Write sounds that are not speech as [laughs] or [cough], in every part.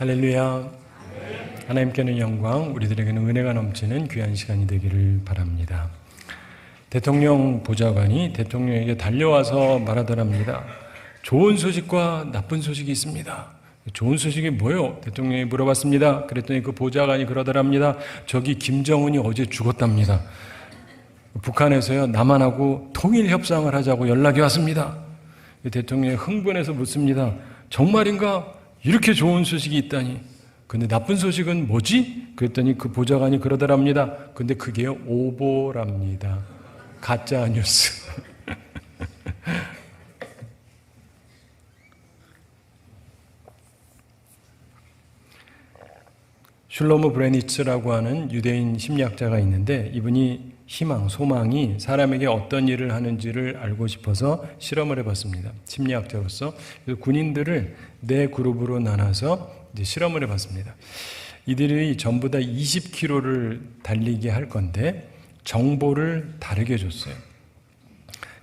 할렐루야. 하나님께는 영광, 우리들에게는 은혜가 넘치는 귀한 시간이 되기를 바랍니다. 대통령 보좌관이 대통령에게 달려와서 말하더랍니다. 좋은 소식과 나쁜 소식이 있습니다. 좋은 소식이 뭐요? 대통령이 물어봤습니다. 그랬더니 그 보좌관이 그러더랍니다. 저기 김정은이 어제 죽었답니다. 북한에서요, 남한하고 통일 협상을 하자고 연락이 왔습니다. 대통령이 흥분해서 묻습니다. 정말인가? 이렇게 좋은 소식이 있다니. 근데 나쁜 소식은 뭐지? 그랬더니 그 보좌관이 그러더랍니다. 근데 그게 오보랍니다. 가짜 뉴스. 슐로무 브레니츠라고 하는 유대인 심리학자가 있는데 이분이 희망, 소망이 사람에게 어떤 일을 하는지를 알고 싶어서 실험을 해봤습니다. 심리학자로서 군인들을 네 그룹으로 나눠서 실험을 해봤습니다. 이들이 전부 다 20km를 달리게 할 건데 정보를 다르게 줬어요.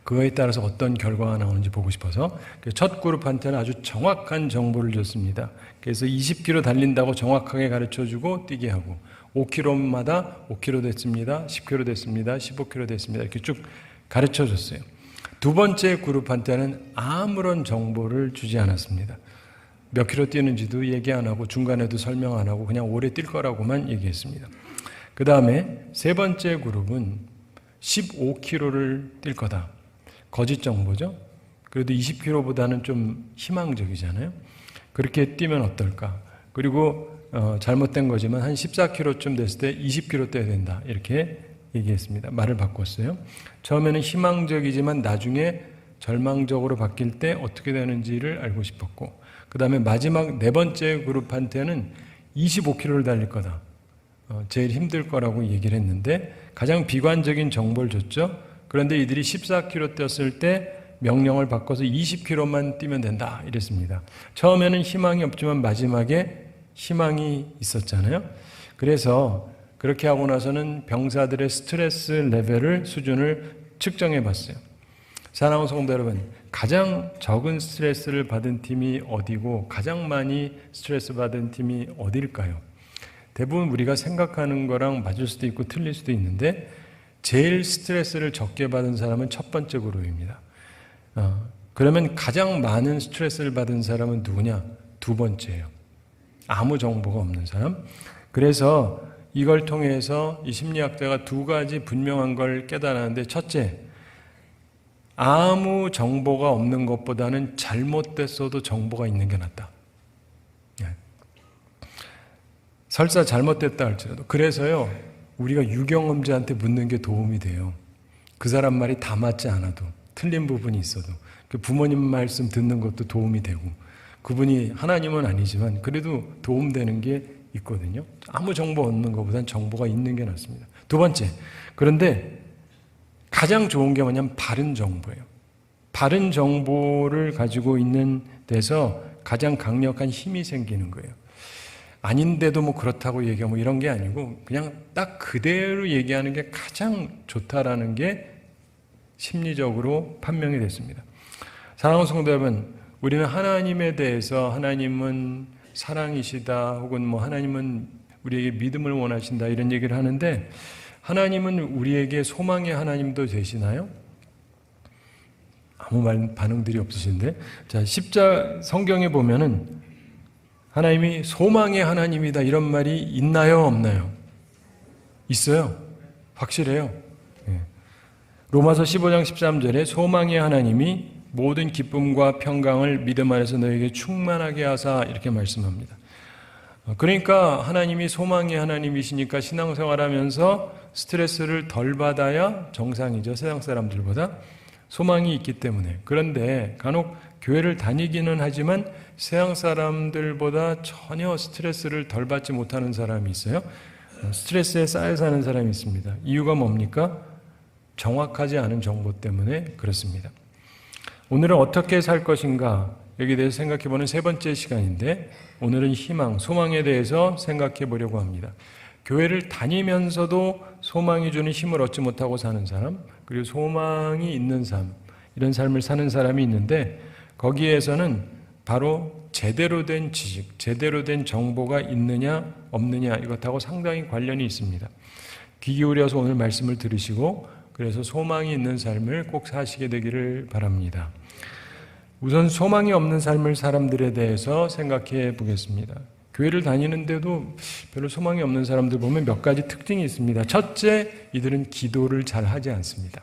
그거에 따라서 어떤 결과가 나오는지 보고 싶어서 그첫 그룹한테는 아주 정확한 정보를 줬습니다. 그래서 20km 달린다고 정확하게 가르쳐 주고 뛰게 하고 5km마다 5km 됐습니다. 10km 됐습니다. 15km 됐습니다. 이렇게 쭉 가르쳐 줬어요. 두 번째 그룹한테는 아무런 정보를 주지 않았습니다. 몇 킬로 뛰는지도 얘기 안 하고 중간에도 설명 안 하고 그냥 오래 뛸 거라고만 얘기했습니다. 그 다음에 세 번째 그룹은 15km를 뛸 거다. 거짓 정보죠. 그래도 20km보다는 좀 희망적이잖아요. 그렇게 뛰면 어떨까? 그리고 어, 잘못된 거지만 한 14km쯤 됐을 때 20km 뛰어야 된다. 이렇게 얘기했습니다. 말을 바꿨어요. 처음에는 희망적이지만 나중에 절망적으로 바뀔 때 어떻게 되는지를 알고 싶었고, 그 다음에 마지막 네 번째 그룹한테는 25km를 달릴 거다. 어, 제일 힘들 거라고 얘기를 했는데 가장 비관적인 정보를 줬죠. 그런데 이들이 14km 뛰었을 때 명령을 바꿔서 20km만 뛰면 된다. 이랬습니다. 처음에는 희망이 없지만 마지막에 희망이 있었잖아요. 그래서 그렇게 하고 나서는 병사들의 스트레스 레벨을 수준을 측정해 봤어요. 사랑하는 성도 여러분, 가장 적은 스트레스를 받은 팀이 어디고 가장 많이 스트레스 받은 팀이 어딜까요? 대부분 우리가 생각하는 거랑 맞을 수도 있고 틀릴 수도 있는데 제일 스트레스를 적게 받은 사람은 첫 번째 그룹입니다. 어, 그러면 가장 많은 스트레스를 받은 사람은 누구냐? 두 번째예요. 아무 정보가 없는 사람. 그래서 이걸 통해서 이 심리학자가 두 가지 분명한 걸 깨달았는데 첫째, 아무 정보가 없는 것보다는 잘못됐어도 정보가 있는 게 낫다. 예. 설사 잘못됐다 할지라도. 그래서요, 우리가 유경험자한테 묻는 게 도움이 돼요. 그 사람 말이 다 맞지 않아도, 틀린 부분이 있어도, 그 부모님 말씀 듣는 것도 도움이 되고, 그분이 하나님은 아니지만 그래도 도움되는 게 있거든요. 아무 정보 없는 것보단 정보가 있는 게 낫습니다. 두 번째, 그런데 가장 좋은 게 뭐냐면 바른 정보예요. 바른 정보를 가지고 있는 데서 가장 강력한 힘이 생기는 거예요. 아닌데도 뭐 그렇다고 얘기하고 뭐 이런 게 아니고 그냥 딱 그대로 얘기하는 게 가장 좋다라는 게 심리적으로 판명이 됐습니다. 사랑하는 성도 여러분, 우리는 하나님에 대해서 하나님은 사랑이시다 혹은 뭐 하나님은 우리에게 믿음을 원하신다 이런 얘기를 하는데 하나님은 우리에게 소망의 하나님도 되시나요? 아무 말 반응들이 없으신데 자 십자 성경에 보면은 하나님이 소망의 하나님이다 이런 말이 있나요 없나요? 있어요. 확실해요. 예. 로마서 15장 13절에 소망의 하나님이 모든 기쁨과 평강을 믿음 안에서 너에게 충만하게 하사 이렇게 말씀합니다. 그러니까 하나님이 소망의 하나님이시니까 신앙생활하면서 스트레스를 덜 받아야 정상이죠. 세상 사람들보다 소망이 있기 때문에. 그런데 간혹 교회를 다니기는 하지만 세상 사람들보다 전혀 스트레스를 덜 받지 못하는 사람이 있어요. 스트레스에 쌓여 사는 사람이 있습니다. 이유가 뭡니까? 정확하지 않은 정보 때문에 그렇습니다. 오늘은 어떻게 살 것인가 여기에 대해서 생각해 보는 세 번째 시간인데 오늘은 희망, 소망에 대해서 생각해 보려고 합니다. 교회를 다니면서도 소망이 주는 힘을 얻지 못하고 사는 사람, 그리고 소망이 있는 삶, 이런 삶을 사는 사람이 있는데 거기에서는 바로 제대로 된 지식, 제대로 된 정보가 있느냐 없느냐 이것하고 상당히 관련이 있습니다. 귀 기울여서 오늘 말씀을 들으시고 그래서 소망이 있는 삶을 꼭 사시게 되기를 바랍니다. 우선 소망이 없는 삶을 사람들에 대해서 생각해 보겠습니다. 교회를 다니는데도 별로 소망이 없는 사람들 보면 몇 가지 특징이 있습니다. 첫째, 이들은 기도를 잘 하지 않습니다.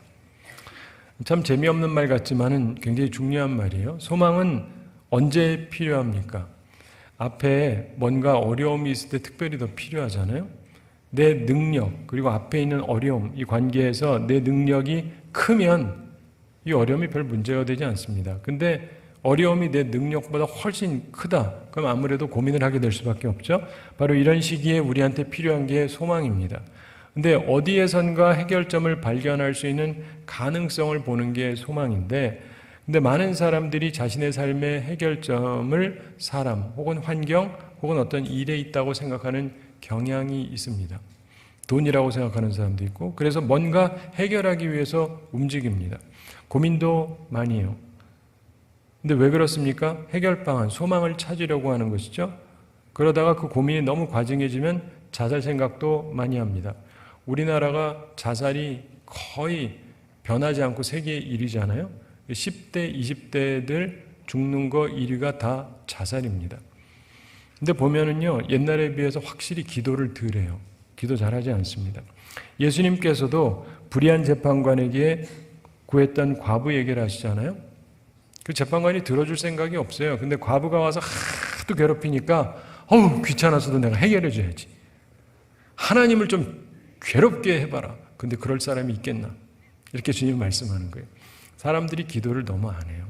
참 재미없는 말 같지만은 굉장히 중요한 말이에요. 소망은 언제 필요합니까? 앞에 뭔가 어려움이 있을 때 특별히 더 필요하잖아요. 내 능력, 그리고 앞에 있는 어려움, 이 관계에서 내 능력이 크면 이 어려움이 별 문제가 되지 않습니다. 근데 어려움이 내 능력보다 훨씬 크다. 그럼 아무래도 고민을 하게 될 수밖에 없죠. 바로 이런 시기에 우리한테 필요한 게 소망입니다. 근데 어디에선가 해결점을 발견할 수 있는 가능성을 보는 게 소망인데, 근데 많은 사람들이 자신의 삶의 해결점을 사람 혹은 환경 혹은 어떤 일에 있다고 생각하는 경향이 있습니다. 돈이라고 생각하는 사람도 있고, 그래서 뭔가 해결하기 위해서 움직입니다. 고민도 많이 해요. 근데 왜 그렇습니까? 해결 방안, 소망을 찾으려고 하는 것이죠. 그러다가 그 고민이 너무 과중해지면 자살 생각도 많이 합니다. 우리나라가 자살이 거의 변하지 않고 세계 1위잖아요. 10대, 20대들 죽는 거 1위가 다 자살입니다. 근데 보면은요, 옛날에 비해서 확실히 기도를 덜 해요. 기도 잘하지 않습니다. 예수님께서도 불의한 재판관에게 구했던 과부 얘기를 하시잖아요. 그 재판관이 들어줄 생각이 없어요. 근데 과부가 와서 하도 괴롭히니까, 어우, 귀찮아서도 내가 해결해 줘야지. 하나님을 좀 괴롭게 해봐라. 근데 그럴 사람이 있겠나? 이렇게 주님 말씀하는 거예요. 사람들이 기도를 너무 안 해요.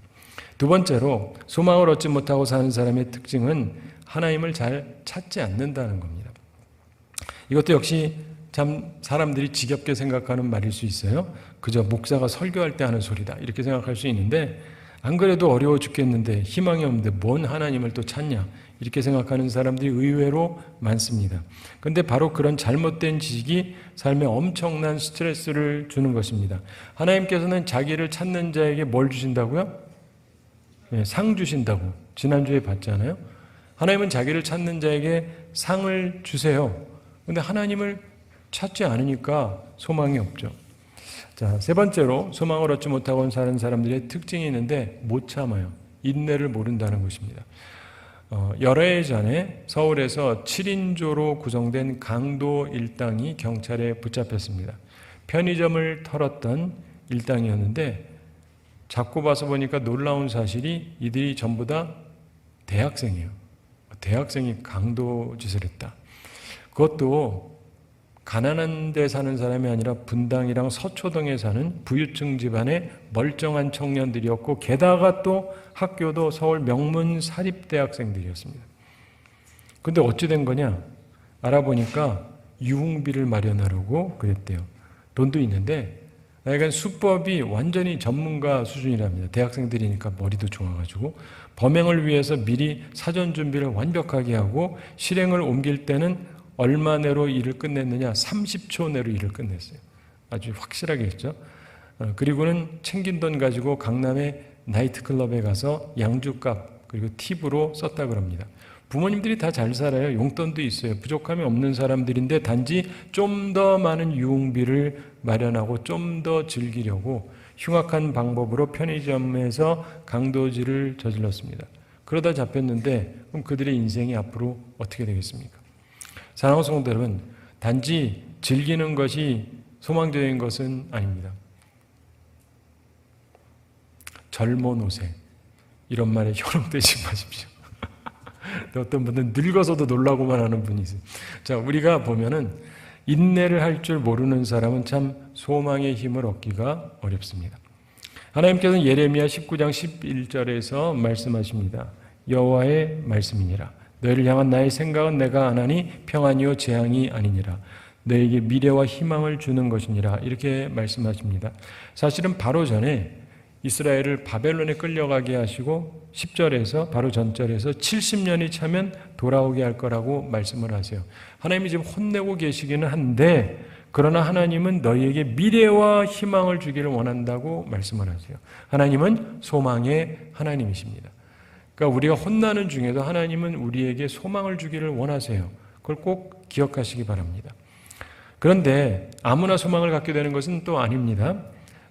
두 번째로, 소망을 얻지 못하고 사는 사람의 특징은 하나님을 잘 찾지 않는다는 겁니다. 이것도 역시 참 사람들이 지겹게 생각하는 말일 수 있어요. 그저 목사가 설교할 때 하는 소리다. 이렇게 생각할 수 있는데, 안 그래도 어려워 죽겠는데, 희망이 없는데, 뭔 하나님을 또 찾냐. 이렇게 생각하는 사람들이 의외로 많습니다. 근데 바로 그런 잘못된 지식이 삶에 엄청난 스트레스를 주는 것입니다. 하나님께서는 자기를 찾는 자에게 뭘 주신다고요? 네, 상 주신다고. 지난주에 봤잖아요. 하나님은 자기를 찾는 자에게 상을 주세요. 근데 하나님을 찾지 않으니까 소망이 없죠. 자, 세 번째로 소망을 얻지 못하고 사는 사람들의 특징이 있는데 못 참아요. 인내를 모른다는 것입니다. 어, 여러 해 전에 서울에서 7인조로 구성된 강도 일당이 경찰에 붙잡혔습니다. 편의점을 털었던 일당이었는데 잡고 봐서 보니까 놀라운 사실이 이들이 전부 다 대학생이에요. 대학생이 강도 짓을 했다. 그것도 가난한 데 사는 사람이 아니라 분당이랑 서초동에 사는 부유층 집안의 멀쩡한 청년들이었고 게다가 또 학교도 서울 명문 사립대학생들이었습니다. 근데 어찌 된 거냐? 알아보니까 유흥비를 마련하려고 그랬대요. 돈도 있는데 약간 수법이 완전히 전문가 수준이랍니다. 대학생들이니까 머리도 좋아가지고 범행을 위해서 미리 사전 준비를 완벽하게 하고 실행을 옮길 때는 얼마 내로 일을 끝냈느냐? 30초 내로 일을 끝냈어요. 아주 확실하게 했죠. 어, 그리고는 챙긴 돈 가지고 강남의 나이트클럽에 가서 양주값 그리고 팁으로 썼다 그럽니다. 부모님들이 다 잘 살아요. 용돈도 있어요. 부족함이 없는 사람들인데 단지 좀 더 많은 유흥비를 마련하고 좀 더 즐기려고 흉악한 방법으로 편의점에서 강도질을 저질렀습니다. 그러다 잡혔는데 그럼 그들의 인생이 앞으로 어떻게 되겠습니까? 사랑하는 성도 여러분, 단지 즐기는 것이 소망적인 것은 아닙니다. 젊어 노세 이런 말에 [laughs] 현혹되지 마십시오. 어떤 분은 늙어서도 놀라고만 하는 분이 있어요. 자, 우리가 보면은 인내를 할 줄 모르는 사람은 참 소망의 힘을 얻기가 어렵습니다. 하나님께서는 예레미야 19장 11절에서 말씀하십니다. 여호와의 말씀이니라. 너희를 향한 나의 생각은 내가 안 하니 평안이요 재앙이 아니니라. 너에게 미래와 희망을 주는 것이니라. 이렇게 말씀하십니다. 사실은 바로 전에 이스라엘을 바벨론에 끌려가게 하시고 10절에서 바로 전절에서 70년이 차면 돌아오게 할 거라고 말씀을 하세요. 하나님이 지금 혼내고 계시기는 한데 그러나 하나님은 너희에게 미래와 희망을 주기를 원한다고 말씀을 하세요. 하나님은 소망의 하나님이십니다. 그러니까 우리가 혼나는 중에도 하나님은 우리에게 소망을 주기를 원하세요. 그걸 꼭 기억하시기 바랍니다. 그런데 아무나 소망을 갖게 되는 것은 또 아닙니다.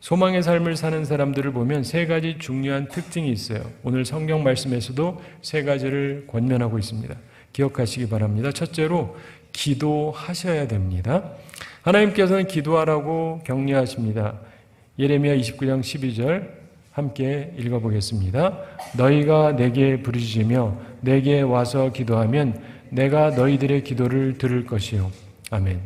소망의 삶을 사는 사람들을 보면 세 가지 중요한 특징이 있어요. 오늘 성경 말씀에서도 세 가지를 권면하고 있습니다. 기억하시기 바랍니다. 첫째로 기도하셔야 됩니다. 하나님께서는 기도하라고 격려하십니다. 예레미야 29장 12절 함께 읽어보겠습니다. 너희가 내게 부르짖으며 내게 와서 기도하면 내가 너희들의 기도를 들을 것이요. 아멘.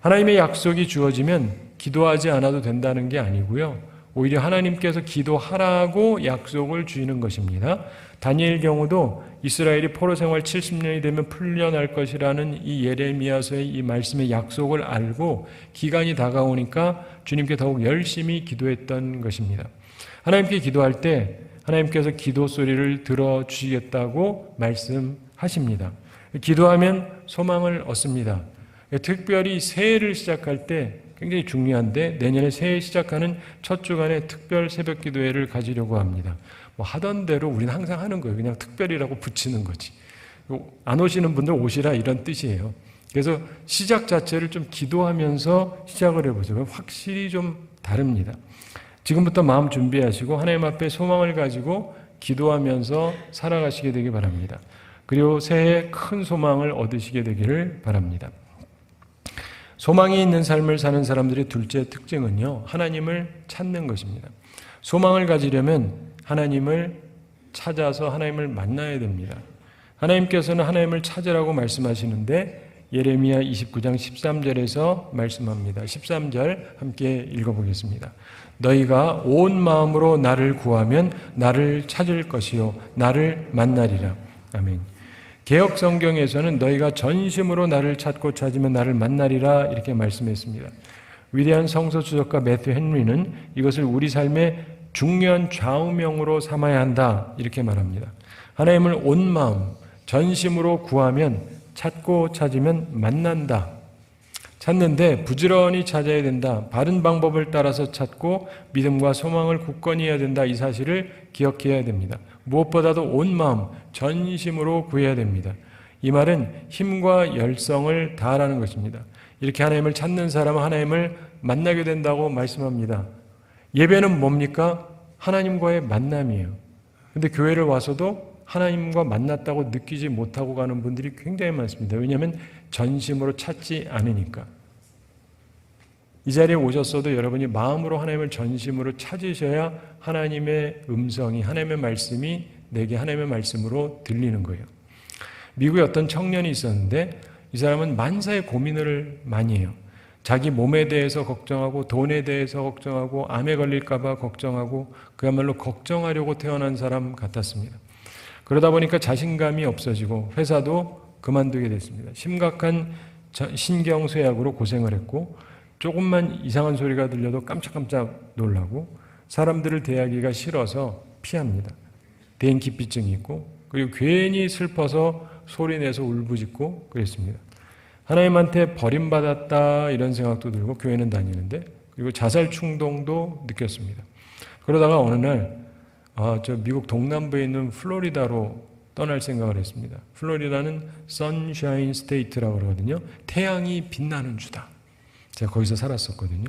하나님의 약속이 주어지면 기도하지 않아도 된다는 게 아니고요. 오히려 하나님께서 기도하라고 약속을 주시는 것입니다. 다니엘 경우도 이스라엘이 포로 생활 70년이 되면 풀려날 것이라는 이 예레미야서의 이 말씀의 약속을 알고 기간이 다가오니까 주님께 더욱 열심히 기도했던 것입니다. 하나님께 기도할 때 하나님께서 기도 소리를 들어 주시겠다고 말씀하십니다. 기도하면 소망을 얻습니다. 특별히 새해를 시작할 때 굉장히 중요한데 내년에 새해 시작하는 첫 주간에 특별 새벽 기도회를 가지려고 합니다. 뭐 하던 대로 우리는 항상 하는 거예요. 그냥 특별이라고 붙이는 거지. 안 오시는 분들 오시라 이런 뜻이에요. 그래서 시작 자체를 좀 기도하면서 시작을 해보죠. 확실히 좀 다릅니다. 지금부터 마음 준비하시고 하나님 앞에 소망을 가지고 기도하면서 살아가시게 되기 바랍니다. 그리고 새해 큰 소망을 얻으시게 되기를 바랍니다. 소망이 있는 삶을 사는 사람들의 둘째 특징은요, 하나님을 찾는 것입니다. 소망을 가지려면 하나님을 찾아서 하나님을 만나야 됩니다. 하나님께서는 하나님을 찾으라고 말씀하시는데 예레미야 29장 13절에서 말씀합니다. 13절 함께 읽어보겠습니다. 너희가 온 마음으로 나를 구하면 나를 찾을 것이요 나를 만나리라. 아멘. 개혁 성경에서는 너희가 전심으로 나를 찾고 찾으면 나를 만나리라 이렇게 말씀했습니다. 위대한 성서 주석가 매튜 헨리는 이것을 우리 삶의 중요한 좌우명으로 삼아야 한다 이렇게 말합니다. 하나님을 온 마음, 전심으로 구하면 찾고 찾으면 만난다. 찾는데 부지런히 찾아야 된다. 바른 방법을 따라서 찾고 믿음과 소망을 굳건히 해야 된다. 이 사실을 기억해야 됩니다. 무엇보다도 온 마음, 전심으로 구해야 됩니다. 이 말은 힘과 열성을 다하라는 것입니다. 이렇게 하나님을 찾는 사람은 하나님을 만나게 된다고 말씀합니다. 예배는 뭡니까? 하나님과의 만남이에요. 근데 교회를 와서도 하나님과 만났다고 느끼지 못하고 가는 분들이 굉장히 많습니다. 왜냐하면 전심으로 찾지 않으니까. 이 자리에 오셨어도 여러분이 마음으로 하나님을 전심으로 찾으셔야 하나님의 음성이, 하나님의 말씀이 내게 하나님의 말씀으로 들리는 거예요. 미국에 어떤 청년이 있었는데 이 사람은 만사의 고민을 많이 해요. 자기 몸에 대해서 걱정하고 돈에 대해서 걱정하고 암에 걸릴까봐 걱정하고 그야말로 걱정하려고 태어난 사람 같았습니다. 그러다 보니까 자신감이 없어지고 회사도 그만두게 됐습니다. 심각한 신경쇠약으로 고생을 했고 조금만 이상한 소리가 들려도 깜짝깜짝 놀라고 사람들을 대하기가 싫어서 피합니다. 대인기피증이 있고 그리고 괜히 슬퍼서 소리내서 울부짖고 그랬습니다. 하나님한테 버림받았다 이런 생각도 들고 교회는 다니는데 그리고 자살 충동도 느꼈습니다. 그러다가 어느 날 아, 저 미국 동남부에 있는 플로리다로 떠날 생각을 했습니다. 플로리다는 선샤인 스테이트라고 그러거든요. 태양이 빛나는 주다. 제가 거기서 살았었거든요.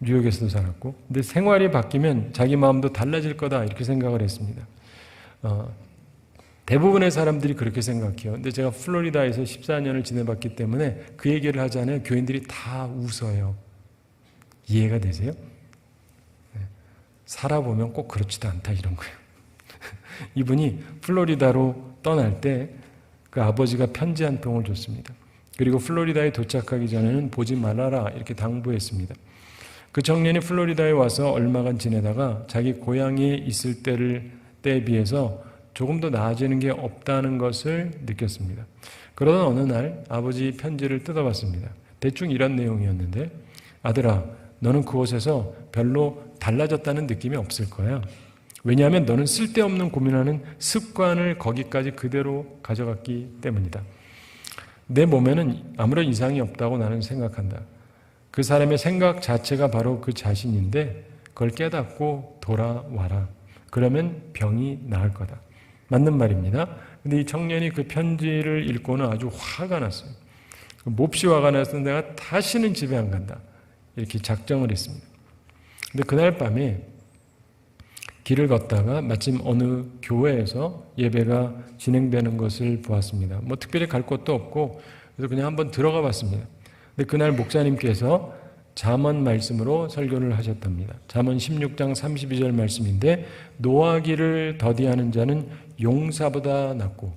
뉴욕에서도 살았고. 근데 생활이 바뀌면 자기 마음도 달라질 거다 이렇게 생각을 했습니다. 어, 대부분의 사람들이 그렇게 생각해요. 근데 제가 플로리다에서 14년을 지내봤기 때문에 그 얘기를 하잖아요. 교인들이 다 웃어요. 이해가 되세요? 살아보면 꼭 그렇지도 않다 이런 거예요. [laughs] 이분이 플로리다로 떠날 때 그 아버지가 편지 한 통을 줬습니다. 그리고 플로리다에 도착하기 전에는 보지 말아라 이렇게 당부했습니다. 그 청년이 플로리다에 와서 얼마간 지내다가 자기 고향에 있을 때를 때에 비해서 조금 더 나아지는 게 없다는 것을 느꼈습니다. 그러던 어느 날 아버지 편지를 뜯어봤습니다. 대충 이런 내용이었는데 아들아 너는 그곳에서 별로 달라졌다는 느낌이 없을 거야. 왜냐하면 너는 쓸데없는 고민하는 습관을 거기까지 그대로 가져갔기 때문이다. 내 몸에는 아무런 이상이 없다고 나는 생각한다. 그 사람의 생각 자체가 바로 그 자신인데 그걸 깨닫고 돌아와라. 그러면 병이 나을 거다. 맞는 말입니다. 근데 이 청년이 그 편지를 읽고는 아주 화가 났어요. 몹시 화가 나서 내가 다시는 집에 안 간다. 이렇게 작정을 했습니다. 근데 그날 밤에 길을 걷다가 마침 어느 교회에서 예배가 진행되는 것을 보았습니다. 뭐 특별히 갈 곳도 없고 그래서 그냥 한번 들어가 봤습니다. 근데 그날 목사님께서 잠언 말씀으로 설교를 하셨답니다. 잠언 16장 32절 말씀인데 노하기를 더디하는 자는 용사보다 낫고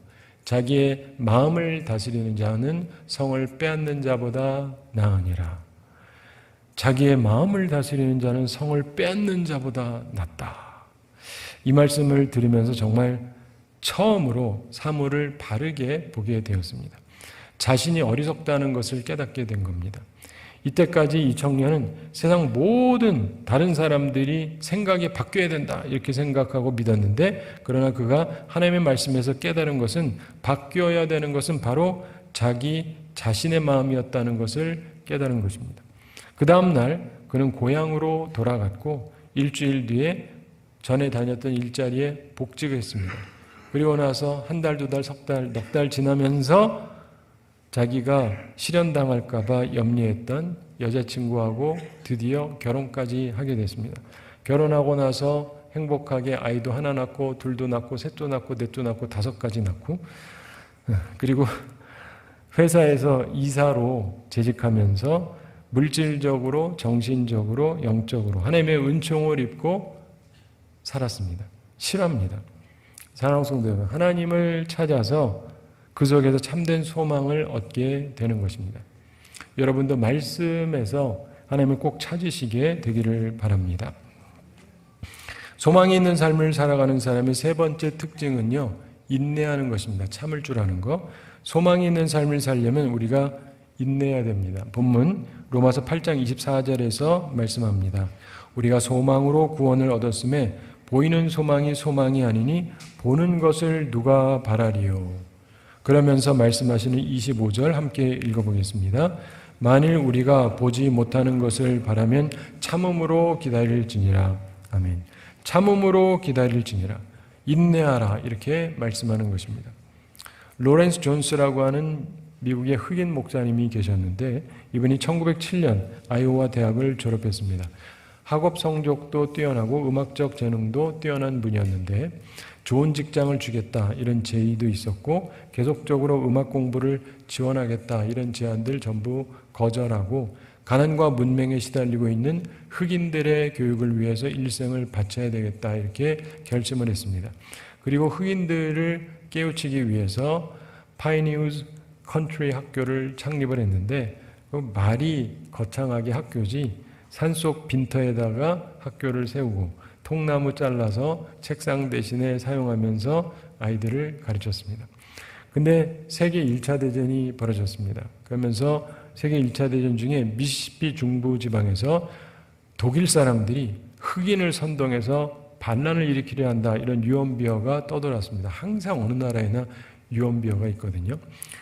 자기의 마음을 다스리는 자는 성을 빼앗는 자보다 나으니라. 자기의 마음을 다스리는 자는 성을 빼앗는 자보다 낫다. 이 말씀을 들으면서 정말 처음으로 사물을 바르게 보게 되었습니다. 자신이 어리석다는 것을 깨닫게 된 겁니다. 이때까지 이 청년은 세상 모든 다른 사람들이 생각이 바뀌어야 된다 이렇게 생각하고 믿었는데 그러나 그가 하나님의 말씀에서 깨달은 것은 바뀌어야 되는 것은 바로 자기 자신의 마음이었다는 것을 깨달은 것입니다. 그 다음 날 그는 고향으로 돌아갔고 일주일 뒤에 전에 다녔던 일자리에 복직을 했습니다. 그리고 나서 한 달, 두 달, 석 달, 넉 달 지나면서 자기가 실현당할까봐 염려했던 여자친구하고 드디어 결혼까지 하게 됐습니다. 결혼하고 나서 행복하게 아이도 하나 낳고 둘도 낳고 셋도 낳고 넷도 낳고 다섯까지 낳고 그리고 회사에서 이사로 재직하면서 물질적으로 정신적으로 영적으로 하나님의 은총을 입고 살았습니다. 실합니다. 사랑하는 성도 여러분, 하나님을 찾아서 그 속에서 참된 소망을 얻게 되는 것입니다. 여러분도 말씀에서 하나님을 꼭 찾으시게 되기를 바랍니다. 소망이 있는 삶을 살아가는 사람의 세 번째 특징은요, 인내하는 것입니다. 참을 줄 아는 거. 소망이 있는 삶을 살려면 우리가 인내해야 됩니다. 본문 로마서 8장 24절에서 말씀합니다. 우리가 소망으로 구원을 얻었음에 보이는 소망이 소망이 아니니 보는 것을 누가 바라리요. 그러면서 말씀하시는 25절 함께 읽어보겠습니다. 만일 우리가 보지 못하는 것을 바라면 참음으로 기다릴지니라. 아멘. 참음으로 기다릴지니라. 인내하라. 이렇게 말씀하는 것입니다. 로렌스 존스라고 하는 미국의 흑인 목사님이 계셨는데 이분이 1907년 아이오와 대학을 졸업했습니다. 학업 성적도 뛰어나고 음악적 재능도 뛰어난 분이었는데 좋은 직장을 주겠다 이런 제의도 있었고 계속적으로 음악 공부를 지원하겠다 이런 제안들 전부 거절하고 가난과 문맹에 시달리고 있는 흑인들의 교육을 위해서 일생을 바쳐야 되겠다 이렇게 결심을 했습니다. 그리고 흑인들을 깨우치기 위해서 파이니우즈 컨트리 학교를 창립을 했는데 그 말이 거창하게 학교지 산속 빈터에다가 학교를 세우고 통나무 잘라서 책상 대신에 사용하면서 아이들을 가르쳤습니다. 근데 세계 1차 대전이 벌어졌습니다. 그러면서 세계 1차 대전 중에 미시시피 중부 지방에서 독일 사람들이 흑인을 선동해서 반란을 일으키려 한다 이런 유언비어가 떠돌았습니다. 항상 어느 나라에나 유언비어가 있거든요.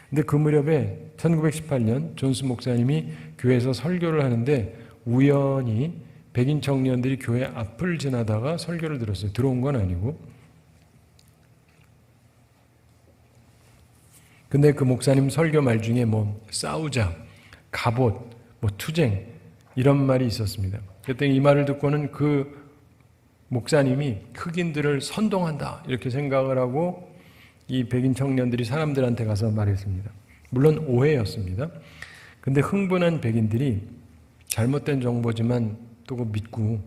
근데 그 무렵에 1918년 존스 목사님이 교회에서 설교를 하는데 우연히 백인 청년들이 교회 앞을 지나다가 설교를 들었어요. 들어온 건 아니고. 근데 그 목사님 설교 말 중에 뭐 싸우자, 갑옷, 뭐 투쟁 이런 말이 있었습니다. 그때 이 말을 듣고는 그 목사님이 흑인들을 선동한다 이렇게 생각을 하고 이 백인 청년들이 사람들한테 가서 말했습니다. 물론 오해였습니다. 근데 흥분한 백인들이 잘못된 정보지만 또 믿고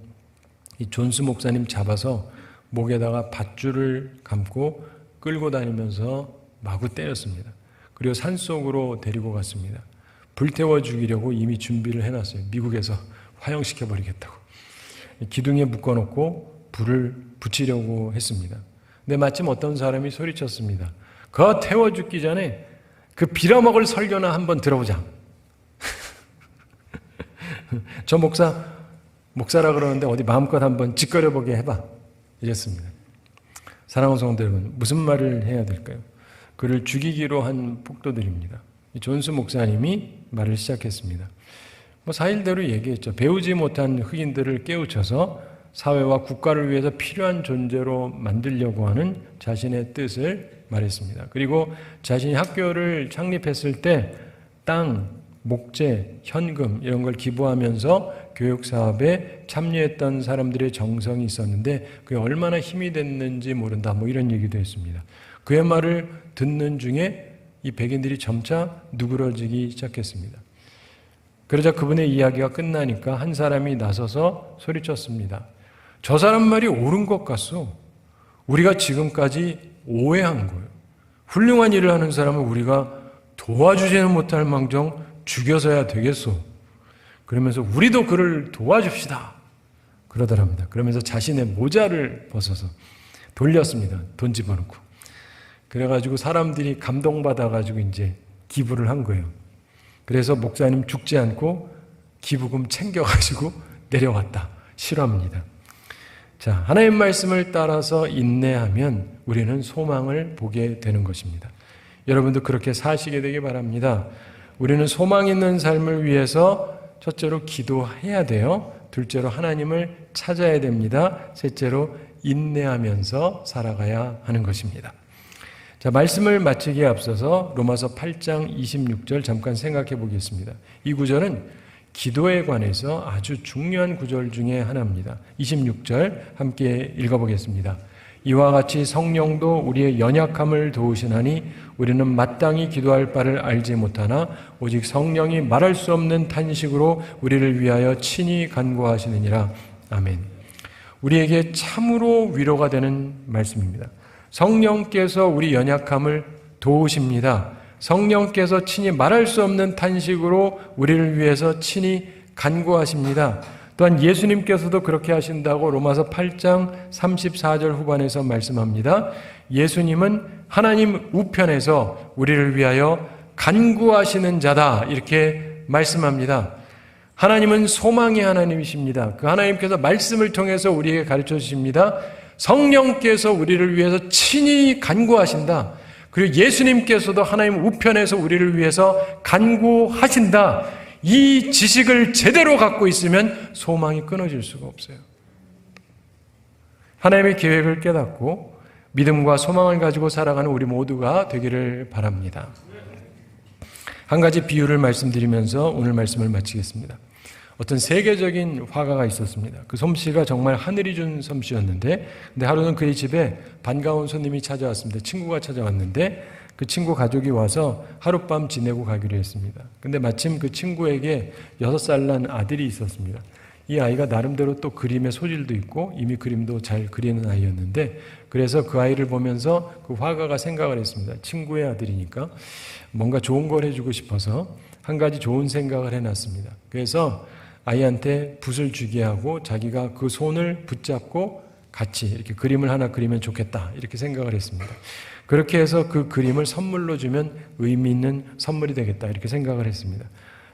이 존스 목사님 잡아서 목에다가 밧줄을 감고 끌고 다니면서 마구 때렸습니다. 그리고 산 속으로 데리고 갔습니다. 불태워 죽이려고 이미 준비를 해놨어요. 미국에서 화형시켜 버리겠다고. 기둥에 묶어놓고 불을 붙이려고 했습니다. 근데 마침 어떤 사람이 소리쳤습니다. 그 태워 죽기 전에 그 빌어먹을 설교나 한번 들어보자. [laughs] 저 목사 목사라 그러는데 어디 마음껏 한번 짓거려 보게 해봐. 이랬습니다. 사랑하는 성도 여러분, 무슨 말을 해야 될까요? 그를 죽이기로 한 폭도들입니다. 존스 목사님이 말을 시작했습니다. 뭐 사일대로 얘기했죠. 배우지 못한 흑인들을 깨우쳐서 사회와 국가를 위해서 필요한 존재로 만들려고 하는 자신의 뜻을 말했습니다. 그리고 자신이 학교를 창립했을 때 땅, 목재, 현금 이런 걸 기부하면서 교육 사업에 참여했던 사람들의 정성이 있었는데 그게 얼마나 힘이 됐는지 모른다. 뭐 이런 얘기도 했습니다. 그의 말을 듣는 중에 이 백인들이 점차 누그러지기 시작했습니다. 그러자 그분의 이야기가 끝나니까 한 사람이 나서서 소리쳤습니다. 저 사람 말이 옳은 것 같소. 우리가 지금까지 오해한 거예요. 훌륭한 일을 하는 사람을 우리가 도와주지는 못할 망정 죽여서야 되겠소. 그러면서 우리도 그를 도와줍시다. 그러더랍니다. 그러면서 자신의 모자를 벗어서 돌렸습니다. 돈 집어넣고. 그래가지고 사람들이 감동받아가지고 이제 기부를 한 거예요. 그래서 목사님 죽지 않고 기부금 챙겨가지고 [laughs] 내려왔다. 실화입니다. 자, 하나님 말씀을 따라서 인내하면 우리는 소망을 보게 되는 것입니다. 여러분도 그렇게 사시게 되기 바랍니다. 우리는 소망 있는 삶을 위해서 첫째로 기도해야 돼요. 둘째로 하나님을 찾아야 됩니다. 셋째로 인내하면서 살아가야 하는 것입니다. 자, 말씀을 마치기에 앞서서 로마서 8장 26절 잠깐 생각해 보겠습니다. 이 구절은 기도에 관해서 아주 중요한 구절 중에 하나입니다. 26절 함께 읽어보겠습니다. 이와 같이 성령도 우리의 연약함을 도우시나니 우리는 마땅히 기도할 바를 알지 못하나 오직 성령이 말할 수 없는 탄식으로 우리를 위하여 친히 간구하시느니라. 아멘. 우리에게 참으로 위로가 되는 말씀입니다. 성령께서 우리 연약함을 도우십니다. 성령께서 친히 말할 수 없는 탄식으로 우리를 위해서 친히 간구하십니다. 또한 예수님께서도 그렇게 하신다고 로마서 8장 34절 후반에서 말씀합니다. 예수님은 하나님 우편에서 우리를 위하여 간구하시는 자다. 이렇게 말씀합니다. 하나님은 소망의 하나님이십니다. 그 하나님께서 말씀을 통해서 우리에게 가르쳐 주십니다. 성령께서 우리를 위해서 친히 간구하신다. 그리고 예수님께서도 하나님 우편에서 우리를 위해서 간구하신다. 이 지식을 제대로 갖고 있으면 소망이 끊어질 수가 없어요. 하나님의 계획을 깨닫고 믿음과 소망을 가지고 살아가는 우리 모두가 되기를 바랍니다. 한 가지 비유를 말씀드리면서 오늘 말씀을 마치겠습니다. 어떤 세계적인 화가가 있었습니다. 그 솜씨가 정말 하늘이 준 솜씨였는데, 근데 하루는 그의 집에 반가운 손님이 찾아왔습니다. 친구가 찾아왔는데, 그 친구 가족이 와서 하룻밤 지내고 가기로 했습니다. 근데 마침 그 친구에게 여섯 살 난 아들이 있었습니다. 이 아이가 나름대로 또 그림의 소질도 있고 이미 그림도 잘 그리는 아이였는데 그래서 그 아이를 보면서 그 화가가 생각을 했습니다. 친구의 아들이니까 뭔가 좋은 걸 해주고 싶어서 한 가지 좋은 생각을 해놨습니다. 그래서 아이한테 붓을 주게 하고 자기가 그 손을 붙잡고 같이 이렇게 그림을 하나 그리면 좋겠다 이렇게 생각을 했습니다. 그렇게 해서 그 그림을 선물로 주면 의미 있는 선물이 되겠다 이렇게 생각을 했습니다.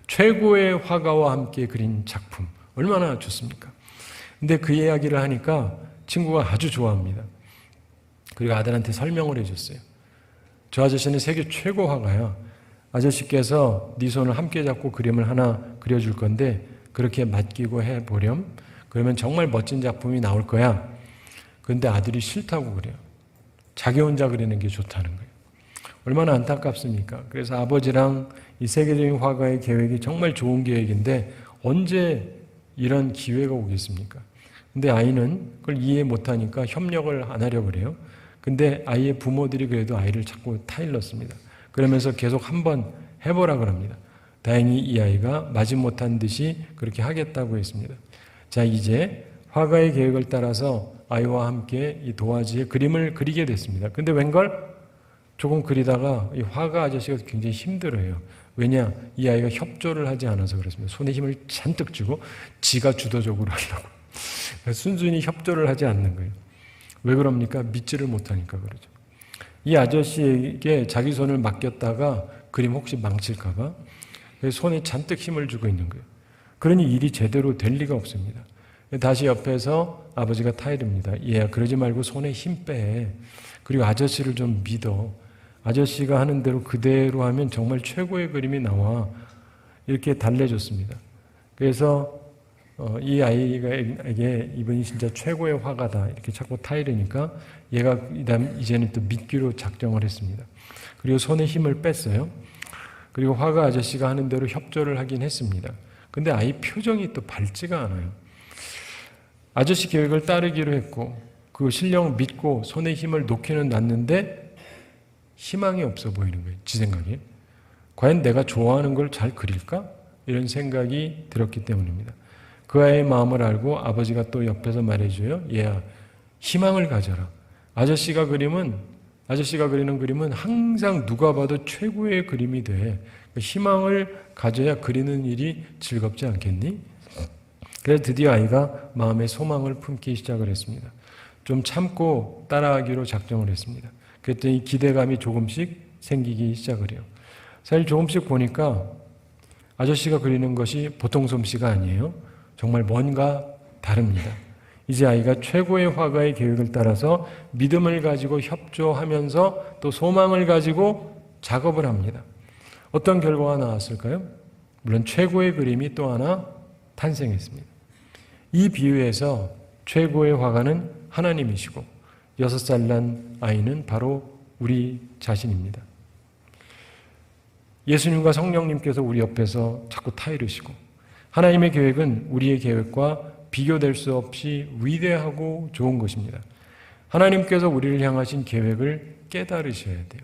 최고의 화가와 함께 그린 작품 얼마나 좋습니까? 근데 그 이야기를 하니까 친구가 아주 좋아합니다. 그리고 아들한테 설명을 해줬어요. 저 아저씨는 세계 최고 화가야. 아저씨께서 네 손을 함께 잡고 그림을 하나 그려줄 건데 그렇게 맡기고 해보렴. 그러면 정말 멋진 작품이 나올 거야. 그런데 아들이 싫다고 그래요. 자기 혼자 그리는 게 좋다는 거예요. 얼마나 안타깝습니까? 그래서 아버지랑 이 세계적인 화가의 계획이 정말 좋은 계획인데 언제 이런 기회가 오겠습니까? 근데 아이는 그걸 이해 못하니까 협력을 안 하려고 그래요. 근데 아이의 부모들이 그래도 아이를 자꾸 타일렀습니다. 그러면서 계속 한번 해보라 그럽니다. 다행히 이 아이가 마지 못한 듯이 그렇게 하겠다고 했습니다. 자, 이제 화가의 계획을 따라서 아이와 함께 이 도화지에 그림을 그리게 됐습니다. 근데 웬걸? 조금 그리다가 이 화가 아저씨가 굉장히 힘들어요. 왜냐? 이 아이가 협조를 하지 않아서 그렇습니다. 손에 힘을 잔뜩 주고 지가 주도적으로 하려고. 순순히 협조를 하지 않는 거예요. 왜 그럽니까? 믿지를 못하니까 그러죠. 이 아저씨에게 자기 손을 맡겼다가 그림 혹시 망칠까봐 손에 잔뜩 힘을 주고 있는 거예요. 그러니 일이 제대로 될 리가 없습니다. 다시 옆에서 아버지가 타이릅니다. 얘야, 그러지 말고 손에 힘 빼. 그리고 아저씨를 좀 믿어. 아저씨가 하는 대로 그대로 하면 정말 최고의 그림이 나와. 이렇게 달래줬습니다. 그래서 어, 이 아이에게 이분이 진짜 최고의 화가다 이렇게 자꾸 타이르니까 얘가 이제는 또 믿기로 작정을 했습니다. 그리고 손에 힘을 뺐어요. 그리고 화가 아저씨가 하는 대로 협조를 하긴 했습니다. 근데 아이 표정이 또 밝지가 않아요. 아저씨 계획을 따르기로 했고 그 신령 믿고 손에 힘을 놓기는 놨는데 희망이 없어 보이는 거예요. 지 생각에. 과연 내가 좋아하는 걸 잘 그릴까? 이런 생각이 들었기 때문입니다. 그 아이의 마음을 알고 아버지가 또 옆에서 말해줘요. 얘야, 희망을 가져라. 아저씨가 그림은, 아저씨가 그리는 그림은 항상 누가 봐도 최고의 그림이 돼. 그 희망을 가져야 그리는 일이 즐겁지 않겠니? 그래서 드디어 아이가 마음의 소망을 품기 시작을 했습니다. 좀 참고 따라하기로 작정을 했습니다. 그랬더니 기대감이 조금씩 생기기 시작을 해요. 사실 조금씩 보니까 아저씨가 그리는 것이 보통 솜씨가 아니에요. 정말 뭔가 다릅니다. 이제 아이가 최고의 화가의 계획을 따라서 믿음을 가지고 협조하면서 또 소망을 가지고 작업을 합니다. 어떤 결과가 나왔을까요? 물론 최고의 그림이 또 하나 탄생했습니다. 이 비유에서 최고의 화가는 하나님이시고 여섯 살 난 아이는 바로 우리 자신입니다. 예수님과 성령님께서 우리 옆에서 자꾸 타이르시고 하나님의 계획은 우리의 계획과 비교될 수 없이 위대하고 좋은 것입니다. 하나님께서 우리를 향하신 계획을 깨달으셔야 돼요.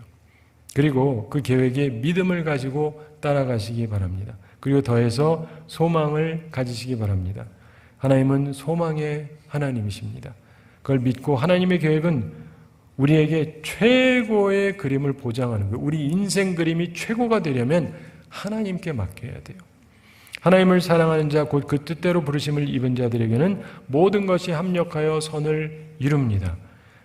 그리고 그 계획에 믿음을 가지고 따라가시기 바랍니다. 그리고 더해서 소망을 가지시기 바랍니다. 하나님은 소망의 하나님이십니다. 그걸 믿고 하나님의 계획은 우리에게 최고의 그림을 보장하는 거예요. 우리 인생 그림이 최고가 되려면 하나님께 맡겨야 돼요. 하나님을 사랑하는 자, 곧 그 뜻대로 부르심을 입은 자들에게는 모든 것이 합력하여 선을 이룹니다.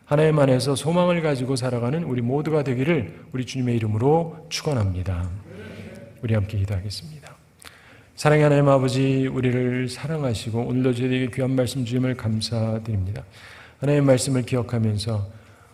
하나님 안에서 소망을 가지고 살아가는 우리 모두가 되기를 우리 주님의 이름으로 축원합니다. 우리 함께 기도하겠습니다. 사랑의 하나님 아버지, 우리를 사랑하시고 오늘도 저희에게 귀한 말씀 주임을 감사드립니다. 하나님의 말씀을 기억하면서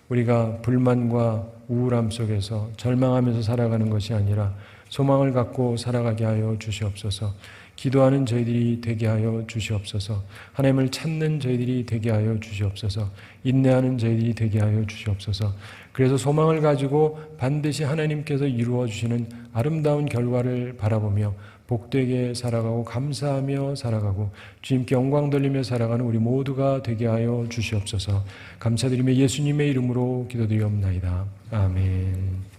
우리가 불만과 우울함 속에서 절망하면서 살아가는 것이 아니라 소망을 갖고 살아가게 하여 주시옵소서. 기도하는 저희들이 되게 하여 주시옵소서. 하나님을 찾는 저희들이 되게 하여 주시옵소서. 인내하는 저희들이 되게 하여 주시옵소서. 그래서 소망을 가지고 반드시 하나님께서 이루어 주시는 아름다운 결과를 바라보며 복되게 살아가고 감사하며 살아가고 주님께 영광 돌리며 살아가는 우리 모두가 되게 하여 주시옵소서. 감사드리며 예수님의 이름으로 기도드리옵나이다. 아멘.